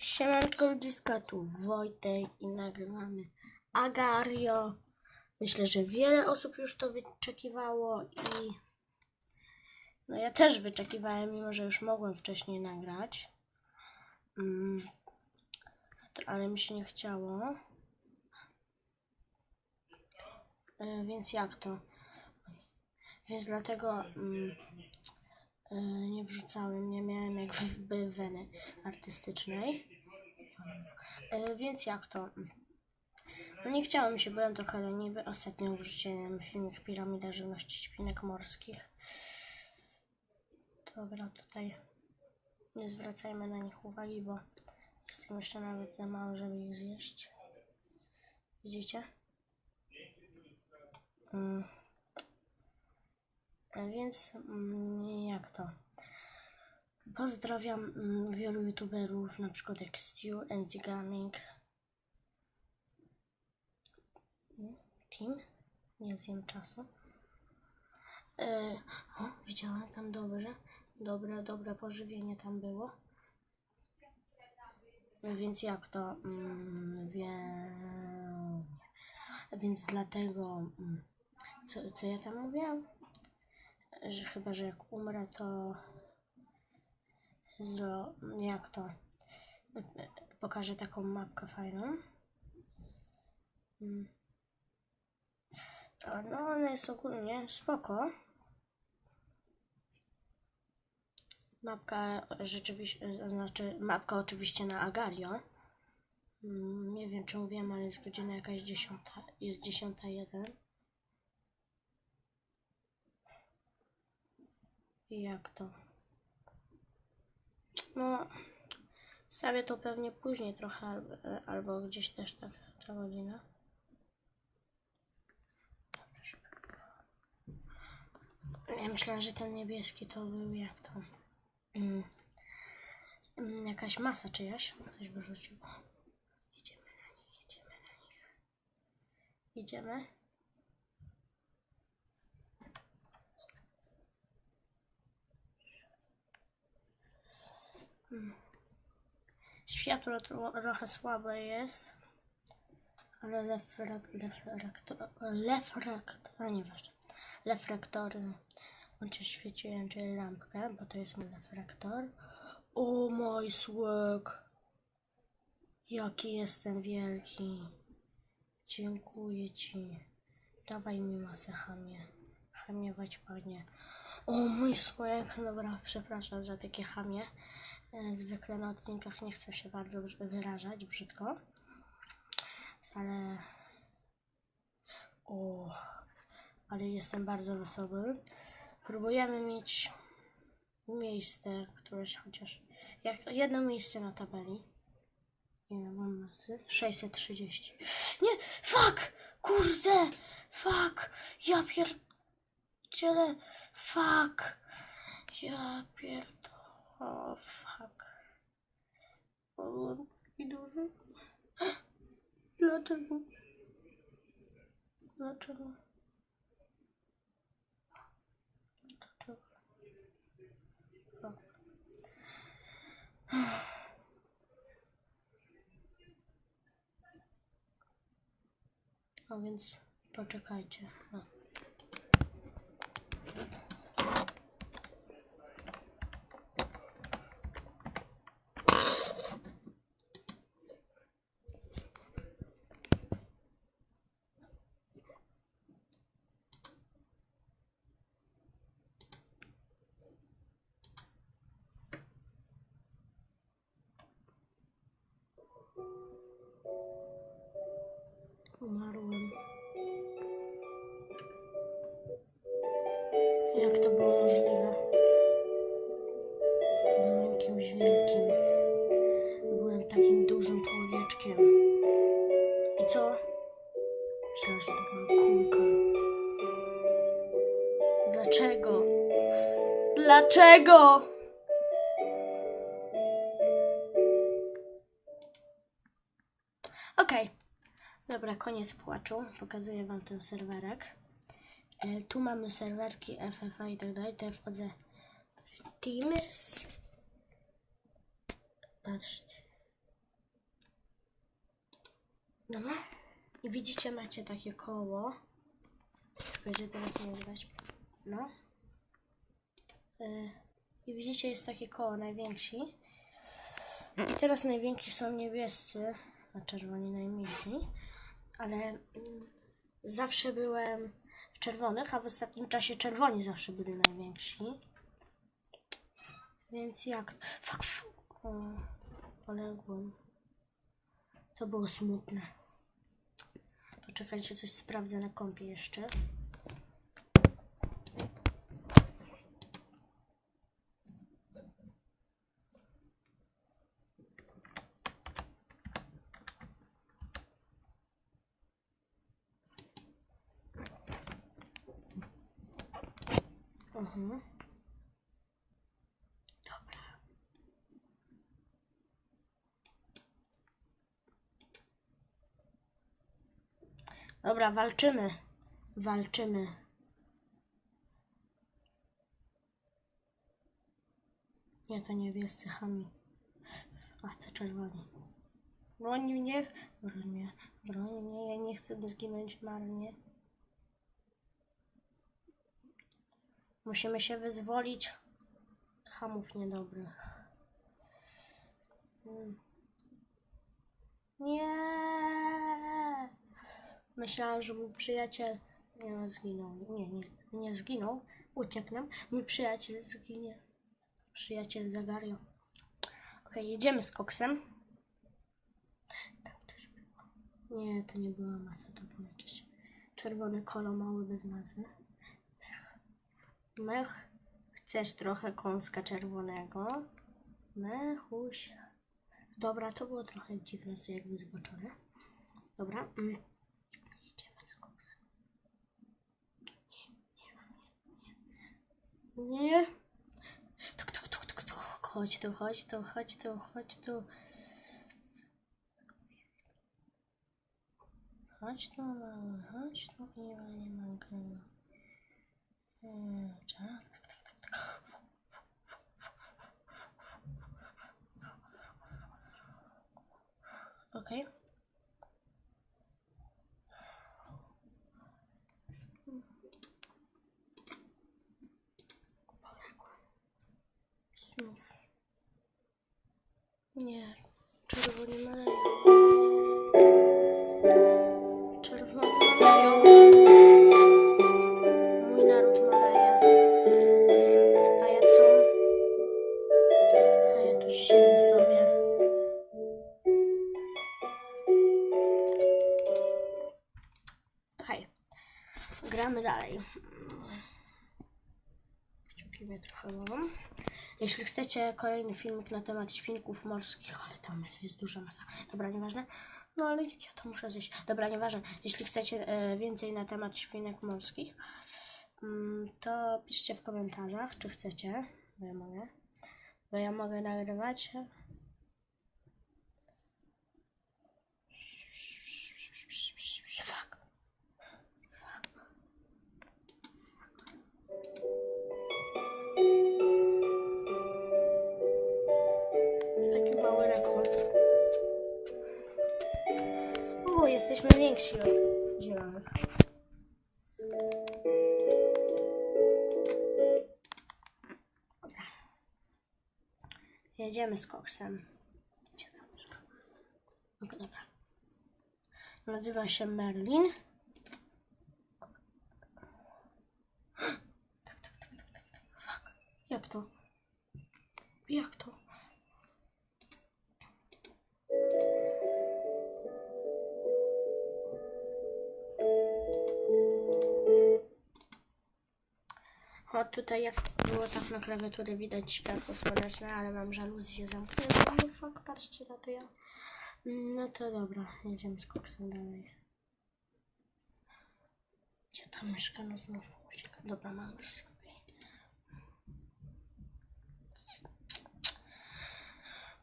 Siemanko ludziska, tu Wojtek i nagrywamy Agario. Myślę, że wiele osób już to wyczekiwało i no ja też wyczekiwałem, mimo że już mogłem wcześniej nagrać. Mm, ale mi się nie chciało. E, więc jak to? Więc dlatego mm, nie wrzucałem, nie miałem jakby weny artystycznej. E, więc jak to? No nie chciałem się, byłem trochę leniwy. Ostatnio wrzuciłem filmik Piramida Żywności Świnek Morskich. Dobra, tutaj nie zwracajmy na nich uwagi, bo jestem jeszcze nawet za mało, żeby ich zjeść. Widzicie? Mm. E, Więc mm, jak to? Pozdrawiam mm, wielu youtuberów, na przykład jak Stu the Gaming. Mm, Team? Nie zjem czasu. E, o, widziałem tam dobrze. Dobre, dobre pożywienie tam było. Więc jak to? Mm, wie... Więc dlatego... Mm, co, co ja tam mówiłam? Że chyba, że jak umrę, to... Zro... Jak to? Pokażę taką mapkę fajną. Mm. No, ona jest ogólnie spoko. Mapka rzeczywiście, znaczy mapka oczywiście na Agario. Mm, Nie wiem czy mówiłem, ale jest godzina jakaś dziesiąta, jest dziesiąta jeden. Jak to? No, stawię to pewnie później trochę, al- albo gdzieś też tak ta godzina. Ja myślałem, że ten niebieski to był jak to. Mm, mm, jakaś masa czyjaś. Ktoś by rzucił. O, Idziemy na nich, idziemy na nich. Idziemy. Światło tro- trochę słabe jest. Ale lefrak, lefraktor, lefrakt, a nieważne. Lefraktory Bądź świeciłem czyli lampkę, bo to jest mój reflektor. O mój słek! Jaki jestem wielki. Dziękuję ci. Dawaj mi masę chamie. Chamiewać panie. O mój słek! Dobra, przepraszam za takie chamie. E, Zwykle na odcinkach nie chcę się bardzo wyrażać brzydko. Ale... O, ale jestem bardzo wesoły. Próbujemy mieć miejsce, któreś chociaż. Jak jedno miejsce na tabeli. Ile mam masy? 630. Nie! Fuck! Kurde! Fuck! Ja pierdzielę! Fuck! Ja pierdolę! O, fuck. O, taki duży. Dlaczego? Dlaczego? Dlaczego? A więc poczekajcie. No. Umarłem. Jak to było możliwe? Byłem kimś wielkim. Byłem takim dużym człowieczkiem. I co? Myślałem, że to była kulka. Dlaczego? Dlaczego? Dobra, koniec płaczu. Pokazuję Wam ten serwerek. E, tu mamy serwerki FFA i tak dalej. To ja wchodzę w Teams. Patrzcie. Dobra. I widzicie, macie takie koło. Że teraz nie widać. No. Y, I widzicie, jest takie koło najwięksi. I teraz najwięksi są niebiescy, a czerwoni najmniejsi. Ale mm, zawsze byłem w czerwonych, a w ostatnim czasie czerwoni zawsze byli najwięksi. Więc jak... Fuck. O, poległem. To było smutne. Poczekajcie, coś sprawdzę na kompie jeszcze. Mhm. Dobra. Dobra, walczymy. Walczymy. Nie, to niebiescy chami. A, to czerwoni. Broń mnie. Broń mnie. Broń mnie. Ja nie chcę zginąć marnie. Musimy się wyzwolić. Hamów niedobrych. Mm. Nie. Myślałam, że mój przyjaciel nie zginął. Nie, nie, nie zginął. Uciekł nam. Mój przyjaciel zginie. Przyjaciel zagario. Okej, jedziemy z koksem. Było. Nie, to nie była masa, to był jakiś czerwony kolo mały bez nazwy. Mech. Mech. Chcesz trochę kąska czerwonego? Mechuś. Dobra, to było trochę dziwne, co jakby zboczone. Dobra. Mm. Jedziemy z koksem. Nie. Tuk, tuk, tuk, tuk, tuk. Chodź tu, chodź tu, chodź tu, chodź tu. Chodź tu, mały, chodź tu, Iwa, nie ma gry. Tak, Mnie trochę bolą. Jeśli chcecie kolejny filmik na temat świnków morskich, ale tam jest duża masa. Dobra, nieważne. No ale ja to muszę zjeść. Dobra, nieważne. Jeśli chcecie e, więcej na temat świnek morskich, mm, to piszcie w komentarzach, czy chcecie. Bo ja mogę. Bo ja mogę nagrywać. Jedziemy z koksem. Dobra. Nazywa się Merlin. Tutaj jak było tak na klawiaturze widać światło słoneczne, ale mam żaluzję zamkniętą. No fuck, patrzcie na to ja. No to dobra, jedziemy z koksem dalej. Gdzie ta myszka? No znowu ucieka. Dobra, mam już.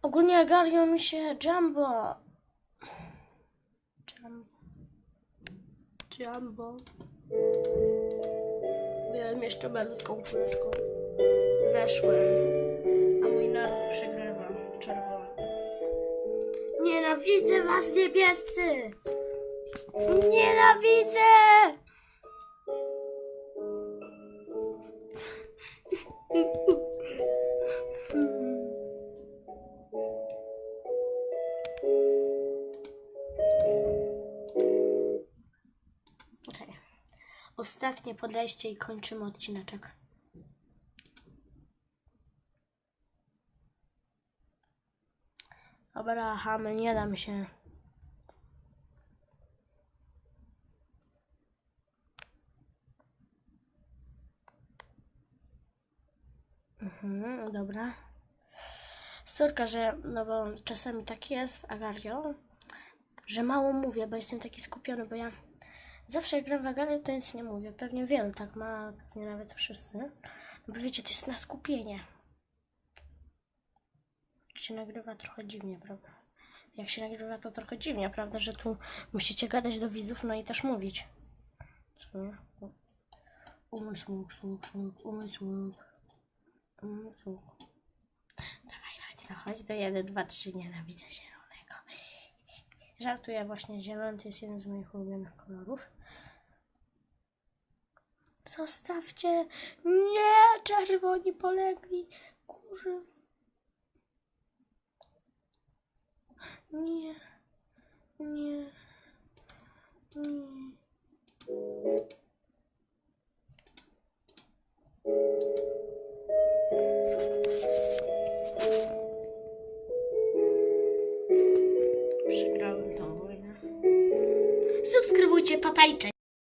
Ogólnie garią mi się Jumbo. Jumbo. Jumbo. Byłem jeszcze malutką kuleczką. Weszłem, a mój naród przegrywa. Czerwony. Nienawidzę was, niebiescy! Nienawidzę! Ostatnie podejście i kończymy odcineczek. Dobra, chamy, nie dam się. Mhm, dobra. Storka, że, no bo czasami tak jest w Agario, że mało mówię, bo jestem taki skupiony, bo ja zawsze jak gram w Agario, to nic nie mówię. Pewnie wielu tak ma, pewnie nawet wszyscy. No bo wiecie, to jest na skupienie. Jak się nagrywa trochę dziwnie, prawda? Jak się nagrywa to trochę dziwnie, prawda? Że tu musicie gadać do widzów, no i też mówić. Umysł, słuch, słuch, umysł. Umysł. Dawaj, chodź, no chodź do 1, 2, 3, nienawidzę zielonego. Żartuję, właśnie zielony to jest jeden z moich ulubionych kolorów. Zostawcie! Nie! Czerwoni polegli! Kurwa.